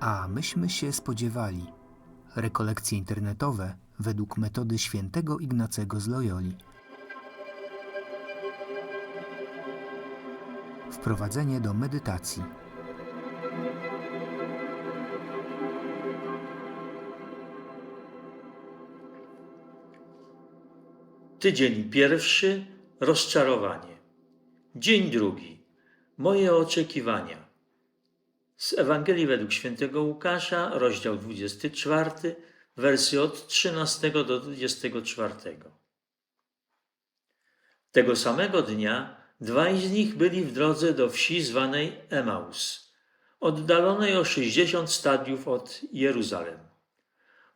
A myśmy się spodziewali. Rekolekcje internetowe według metody świętego Ignacego z Loyoli. Wprowadzenie do medytacji. Tydzień pierwszy rozczarowanie. Dzień drugi moje oczekiwania. Z Ewangelii według świętego Łukasza, rozdział 24, wersy od 13 do 24. Tego samego dnia dwaj z nich byli w drodze do wsi zwanej Emaus, oddalonej o 60 stadiów od Jeruzalem.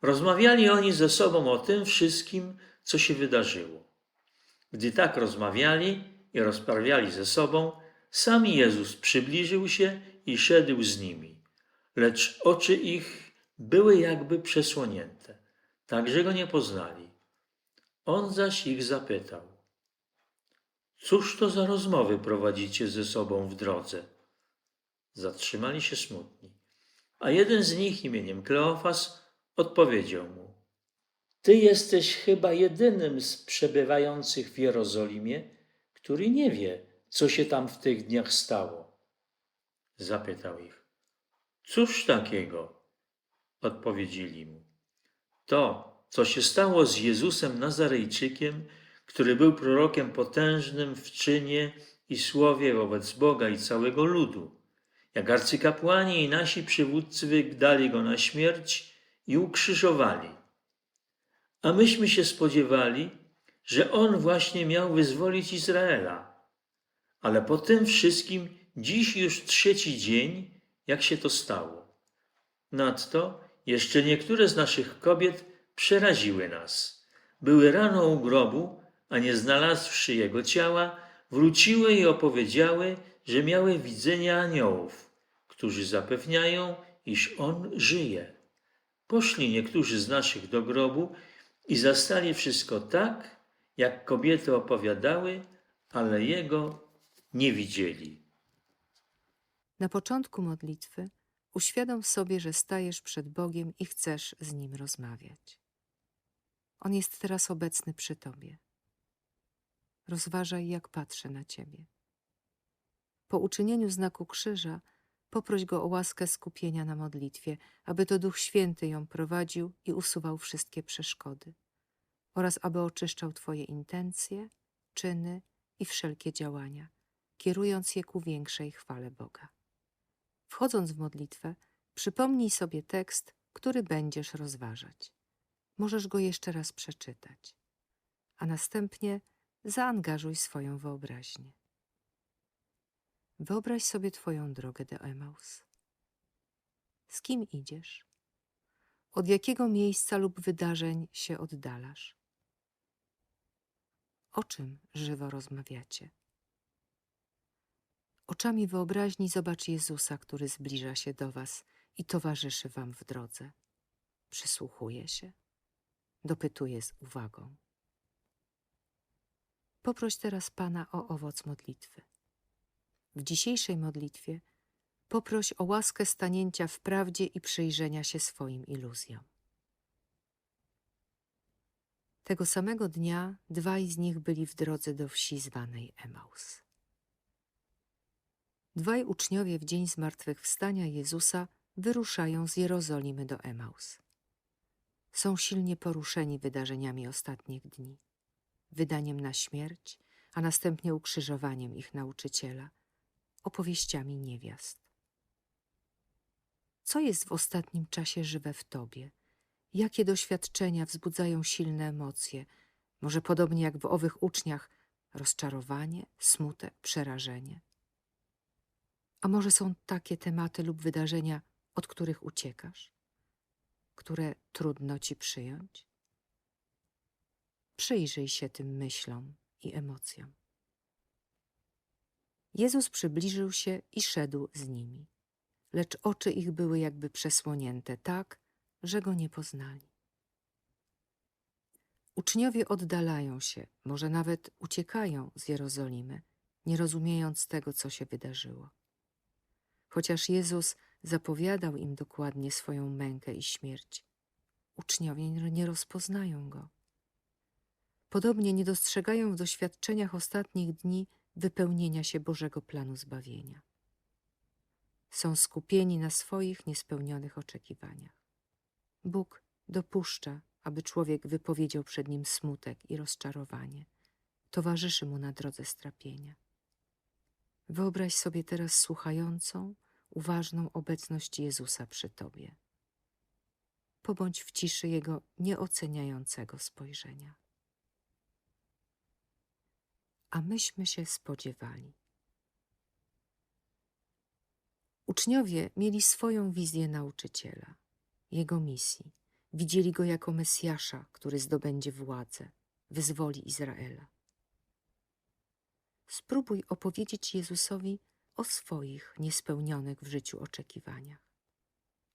Rozmawiali oni ze sobą o tym wszystkim, co się wydarzyło. Gdy tak rozmawiali i rozprawiali ze sobą, sami Jezus przybliżył się i szedł z nimi, lecz oczy ich były jakby przesłonięte, tak że go nie poznali. On zaś ich zapytał: Cóż to za rozmowy prowadzicie ze sobą w drodze? Zatrzymali się smutni, a jeden z nich imieniem Kleofas odpowiedział mu: Ty jesteś chyba jedynym z przebywających w Jerozolimie, który nie wie, co się tam w tych dniach stało. Zapytał ich. Cóż takiego? Odpowiedzieli mu. To, co się stało z Jezusem Nazarejczykiem, który był prorokiem potężnym w czynie i słowie wobec Boga i całego ludu. Jak arcykapłani i nasi przywódcy wydali go na śmierć i ukrzyżowali. A myśmy się spodziewali, że on właśnie miał wyzwolić Izraela. Ale po tym wszystkim dziś już trzeci dzień, jak się to stało. Nadto jeszcze niektóre z naszych kobiet przeraziły nas. Były rano u grobu, a nie znalazłszy jego ciała, wróciły i opowiedziały, że miały widzenia aniołów, którzy zapewniają, iż on żyje. Poszli niektórzy z naszych do grobu i zastali wszystko tak, jak kobiety opowiadały, ale jego nie widzieli. Na początku modlitwy uświadom sobie, że stajesz przed Bogiem i chcesz z Nim rozmawiać. On jest teraz obecny przy Tobie. Rozważaj, jak patrzę na Ciebie. Po uczynieniu znaku krzyża poproś Go o łaskę skupienia na modlitwie, aby to Duch Święty ją prowadził i usuwał wszystkie przeszkody, oraz aby oczyszczał Twoje intencje, czyny i wszelkie działania, kierując je ku większej chwale Boga. Wchodząc w modlitwę, przypomnij sobie tekst, który będziesz rozważać. Możesz go jeszcze raz przeczytać, a następnie zaangażuj swoją wyobraźnię. Wyobraź sobie Twoją drogę do Emaus. Z kim idziesz? Od jakiego miejsca lub wydarzeń się oddalasz? O czym żywo rozmawiacie? Oczami wyobraźni zobacz Jezusa, który zbliża się do Was i towarzyszy Wam w drodze. Przysłuchuje się, dopytuje z uwagą. Poproś teraz Pana o owoc modlitwy. W dzisiejszej modlitwie poproś o łaskę stanięcia w prawdzie i przyjrzenia się swoim iluzjom. Tego samego dnia dwaj z nich byli w drodze do wsi zwanej Emaus. Dwaj uczniowie w dzień zmartwychwstania Jezusa wyruszają z Jerozolimy do Emaus. Są silnie poruszeni wydarzeniami ostatnich dni, wydaniem na śmierć, a następnie ukrzyżowaniem ich nauczyciela, opowieściami niewiast. Co jest w ostatnim czasie żywe w Tobie? Jakie doświadczenia wzbudzają silne emocje, może podobnie jak w owych uczniach, rozczarowanie, smutek, przerażenie? A może są takie tematy lub wydarzenia, od których uciekasz, które trudno ci przyjąć? Przyjrzyj się tym myślom i emocjom. Jezus przybliżył się i szedł z nimi, lecz oczy ich były jakby przesłonięte tak, że go nie poznali. Uczniowie oddalają się, może nawet uciekają z Jerozolimy, nie rozumiejąc tego, co się wydarzyło chociaż Jezus zapowiadał im dokładnie swoją mękę i śmierć, uczniowie nie rozpoznają go. Podobnie nie dostrzegają w doświadczeniach ostatnich dni wypełnienia się Bożego planu zbawienia. Są skupieni na swoich niespełnionych oczekiwaniach. Bóg dopuszcza, aby człowiek wypowiedział przed nim smutek i rozczarowanie. Towarzyszy mu na drodze strapienia. Wyobraź sobie teraz słuchającą, uważną obecność Jezusa przy tobie. Pobądź w ciszy Jego nieoceniającego spojrzenia. A myśmy się spodziewali. Uczniowie mieli swoją wizję nauczyciela, jego misji. Widzieli go jako Mesjasza, który zdobędzie władzę, wyzwoli Izraela. Spróbuj opowiedzieć Jezusowi o swoich niespełnionych w życiu oczekiwaniach.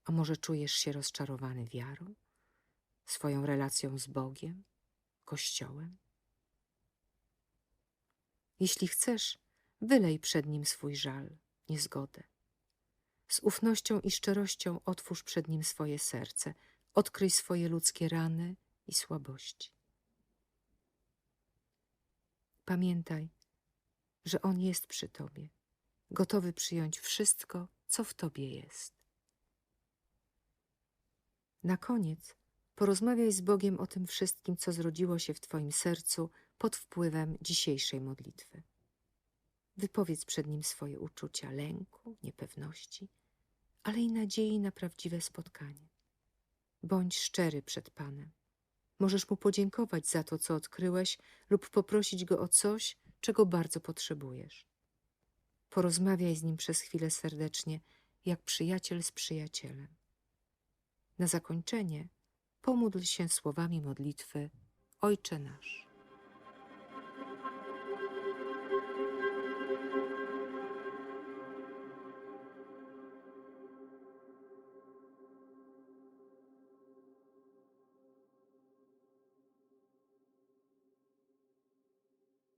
A może czujesz się rozczarowany wiarą, swoją relacją z Bogiem, Kościołem? Jeśli chcesz, wylej przed nim swój żal, niezgodę. Z ufnością i szczerością otwórz przed nim swoje serce, odkryj swoje ludzkie rany i słabości. Pamiętaj, że On jest przy Tobie, gotowy przyjąć wszystko, co w Tobie jest. Na koniec porozmawiaj z Bogiem o tym wszystkim, co zrodziło się w Twoim sercu pod wpływem dzisiejszej modlitwy. Wypowiedz przed Nim swoje uczucia lęku, niepewności, ale i nadziei na prawdziwe spotkanie. Bądź szczery przed Panem. Możesz Mu podziękować za to, co odkryłeś, lub poprosić Go o coś, czego bardzo potrzebujesz. Porozmawiaj z Nim przez chwilę serdecznie, jak przyjaciel z przyjacielem. Na zakończenie pomódl się słowami modlitwy Ojcze nasz.